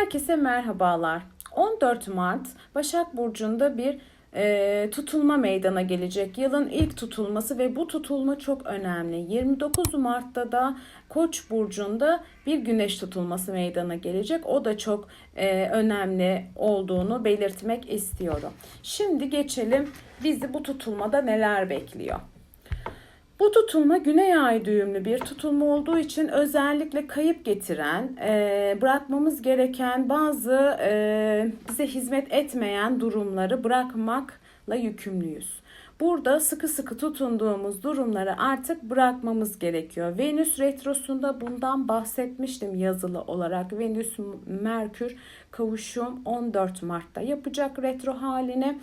Herkese merhabalar. 14 Mart Başak Burcu'nda bir e, tutulma meydana gelecek. Yılın ilk tutulması ve bu tutulma çok önemli. 29 Mart'ta da Koç burcunda bir güneş tutulması meydana gelecek. O da çok e, önemli olduğunu belirtmek istiyorum. Şimdi geçelim bizi bu tutulmada neler bekliyor. Bu tutulma güney ay düğümlü bir tutulma olduğu için özellikle kayıp getiren, e, bırakmamız gereken bazı e, bize hizmet etmeyen durumları bırakmakla yükümlüyüz. Burada sıkı sıkı tutunduğumuz durumları artık bırakmamız gerekiyor. Venüs retrosunda bundan bahsetmiştim yazılı olarak. Venüs Merkür kavuşum 14 Mart'ta yapacak retro halini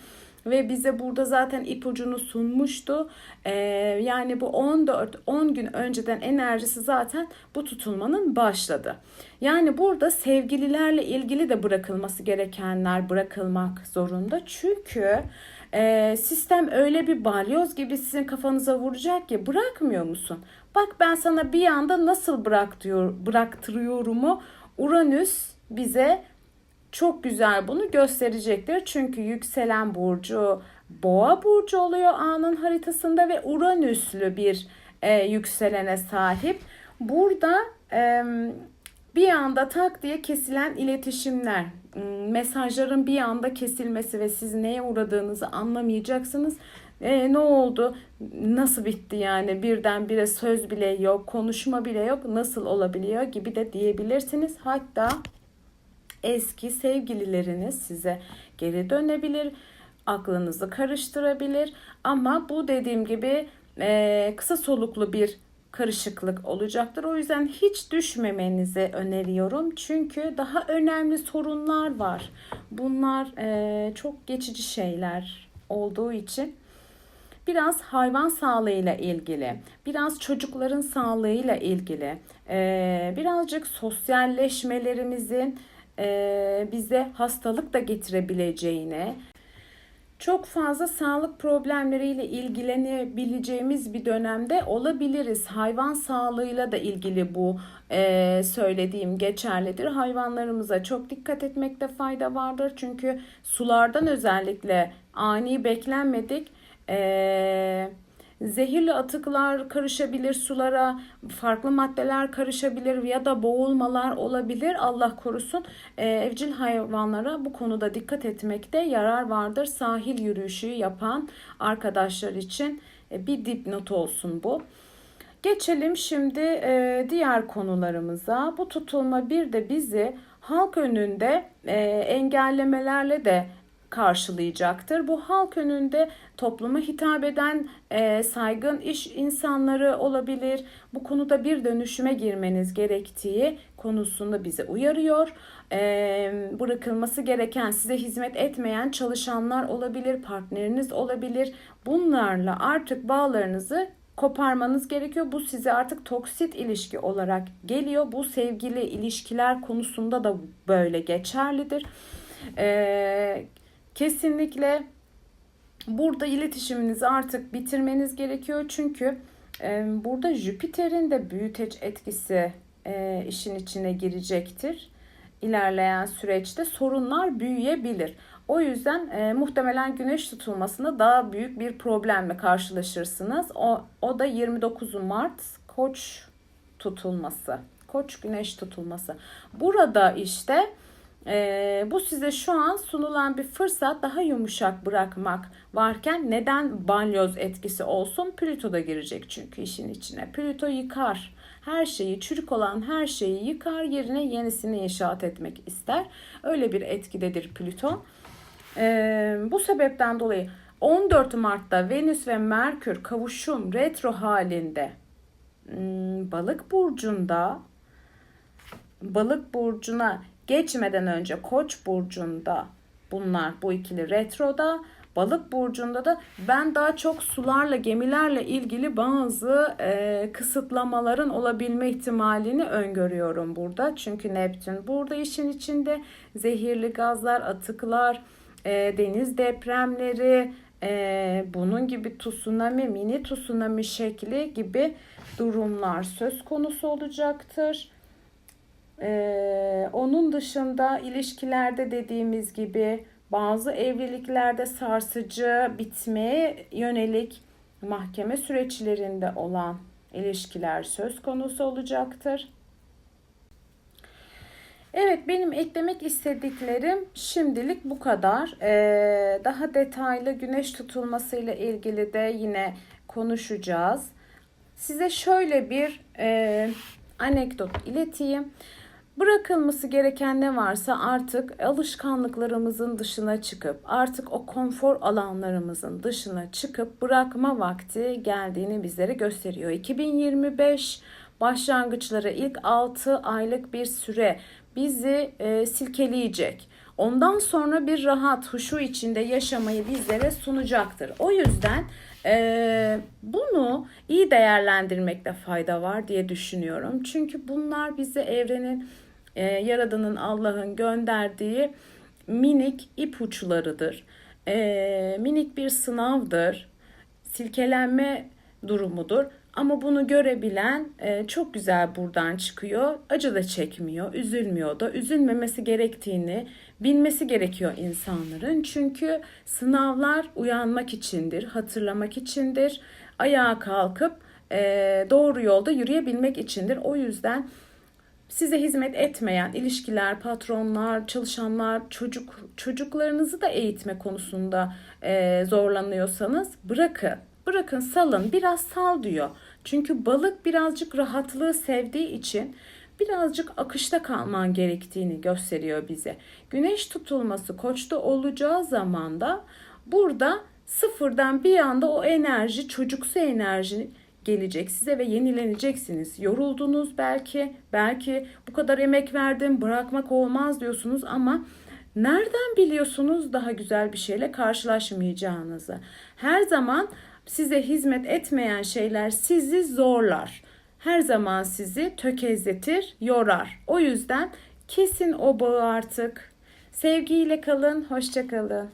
ve bize burada zaten ipucunu sunmuştu. Ee, yani bu 14 10 gün önceden enerjisi zaten bu tutulmanın başladı. Yani burada sevgililerle ilgili de bırakılması gerekenler bırakılmak zorunda. Çünkü e, sistem öyle bir balyoz gibi sizin kafanıza vuracak ki bırakmıyor musun? Bak ben sana bir anda nasıl bırak diyor, bıraktırıyorumu Uranüs bize çok güzel bunu gösterecektir. Çünkü yükselen burcu boğa burcu oluyor anın haritasında ve uranüslü bir e, yükselene sahip. Burada e, bir anda tak diye kesilen iletişimler, mesajların bir anda kesilmesi ve siz neye uğradığınızı anlamayacaksınız. E, ne oldu? Nasıl bitti yani? Birdenbire söz bile yok, konuşma bile yok. Nasıl olabiliyor gibi de diyebilirsiniz. Hatta eski sevgilileriniz size geri dönebilir, aklınızı karıştırabilir ama bu dediğim gibi e, kısa soluklu bir karışıklık olacaktır. O yüzden hiç düşmemenizi öneriyorum. Çünkü daha önemli sorunlar var. Bunlar e, çok geçici şeyler olduğu için biraz hayvan sağlığıyla ilgili, biraz çocukların sağlığıyla ilgili, e, birazcık sosyalleşmelerimizin e, bize hastalık da getirebileceğine, çok fazla sağlık problemleriyle ilgilenebileceğimiz bir dönemde olabiliriz. Hayvan sağlığıyla da ilgili bu e, söylediğim geçerlidir. Hayvanlarımıza çok dikkat etmekte fayda vardır. Çünkü sulardan özellikle ani beklenmedik e, Zehirli atıklar karışabilir sulara, farklı maddeler karışabilir ya da boğulmalar olabilir. Allah korusun. Ee, evcil hayvanlara bu konuda dikkat etmekte yarar vardır. Sahil yürüyüşü yapan arkadaşlar için e, bir dipnot olsun bu. Geçelim şimdi e, diğer konularımıza. Bu tutulma bir de bizi halk önünde e, engellemelerle de karşılayacaktır. Bu halk önünde topluma hitap eden e, saygın iş insanları olabilir. Bu konuda bir dönüşüme girmeniz gerektiği konusunda bize uyarıyor. E, bırakılması gereken, size hizmet etmeyen çalışanlar olabilir, partneriniz olabilir. Bunlarla artık bağlarınızı koparmanız gerekiyor. Bu size artık toksit ilişki olarak geliyor. Bu sevgili ilişkiler konusunda da böyle geçerlidir. Ee, Kesinlikle burada iletişiminizi artık bitirmeniz gerekiyor. Çünkü burada Jüpiter'in de büyüteç etkisi işin içine girecektir. İlerleyen süreçte sorunlar büyüyebilir. O yüzden e, muhtemelen güneş tutulmasında daha büyük bir problemle karşılaşırsınız. O, o da 29 Mart Koç tutulması. Koç güneş tutulması. Burada işte e, bu size şu an sunulan bir fırsat daha yumuşak bırakmak varken neden balyoz etkisi olsun? Plüto da girecek çünkü işin içine. Plüto yıkar. Her şeyi, çürük olan her şeyi yıkar, yerine yenisini inşaat etmek ister. Öyle bir etkidedir Plüto. E, bu sebepten dolayı 14 Mart'ta Venüs ve Merkür kavuşum retro halinde hmm, balık burcunda balık burcuna geçmeden önce Koç burcunda bunlar bu ikili retroda Balık burcunda da ben daha çok sularla, gemilerle ilgili bazı e, kısıtlamaların olabilme ihtimalini öngörüyorum burada. Çünkü Neptün burada işin içinde zehirli gazlar, atıklar, e, deniz depremleri, e, bunun gibi tsunami, mini tsunami şekli gibi durumlar söz konusu olacaktır. Ee, onun dışında ilişkilerde dediğimiz gibi bazı evliliklerde sarsıcı bitmeye yönelik mahkeme süreçlerinde olan ilişkiler söz konusu olacaktır. Evet benim eklemek istediklerim şimdilik bu kadar. Ee, daha detaylı güneş tutulmasıyla ilgili de yine konuşacağız. Size şöyle bir e, anekdot ileteyim. Bırakılması gereken ne varsa artık alışkanlıklarımızın dışına çıkıp artık o konfor alanlarımızın dışına çıkıp bırakma vakti geldiğini bizlere gösteriyor. 2025 başlangıçları ilk 6 aylık bir süre bizi e, silkeleyecek. Ondan sonra bir rahat, huşu içinde yaşamayı bizlere sunacaktır. O yüzden e, bunu iyi değerlendirmekte fayda var diye düşünüyorum. Çünkü bunlar bize evrenin, e, Yaradan'ın, Allah'ın gönderdiği minik ipuçlarıdır. E, minik bir sınavdır. Silkelenme durumudur. Ama bunu görebilen e, çok güzel buradan çıkıyor. Acı da çekmiyor, üzülmüyor da. Üzülmemesi gerektiğini bilmesi gerekiyor insanların. Çünkü sınavlar uyanmak içindir, hatırlamak içindir. Ayağa kalkıp e, doğru yolda yürüyebilmek içindir. O yüzden size hizmet etmeyen ilişkiler, patronlar, çalışanlar, çocuk çocuklarınızı da eğitme konusunda e, zorlanıyorsanız bırakın. Bırakın salın biraz sal diyor. Çünkü balık birazcık rahatlığı sevdiği için birazcık akışta kalman gerektiğini gösteriyor bize. Güneş tutulması koçta olacağı zaman da burada sıfırdan bir anda o enerji, çocuksu enerji gelecek size ve yenileneceksiniz. Yoruldunuz belki, belki bu kadar emek verdim, bırakmak olmaz diyorsunuz ama nereden biliyorsunuz daha güzel bir şeyle karşılaşmayacağınızı? Her zaman size hizmet etmeyen şeyler sizi zorlar. Her zaman sizi tökezletir, yorar. O yüzden kesin o bağı artık. Sevgiyle kalın, hoşça kalın.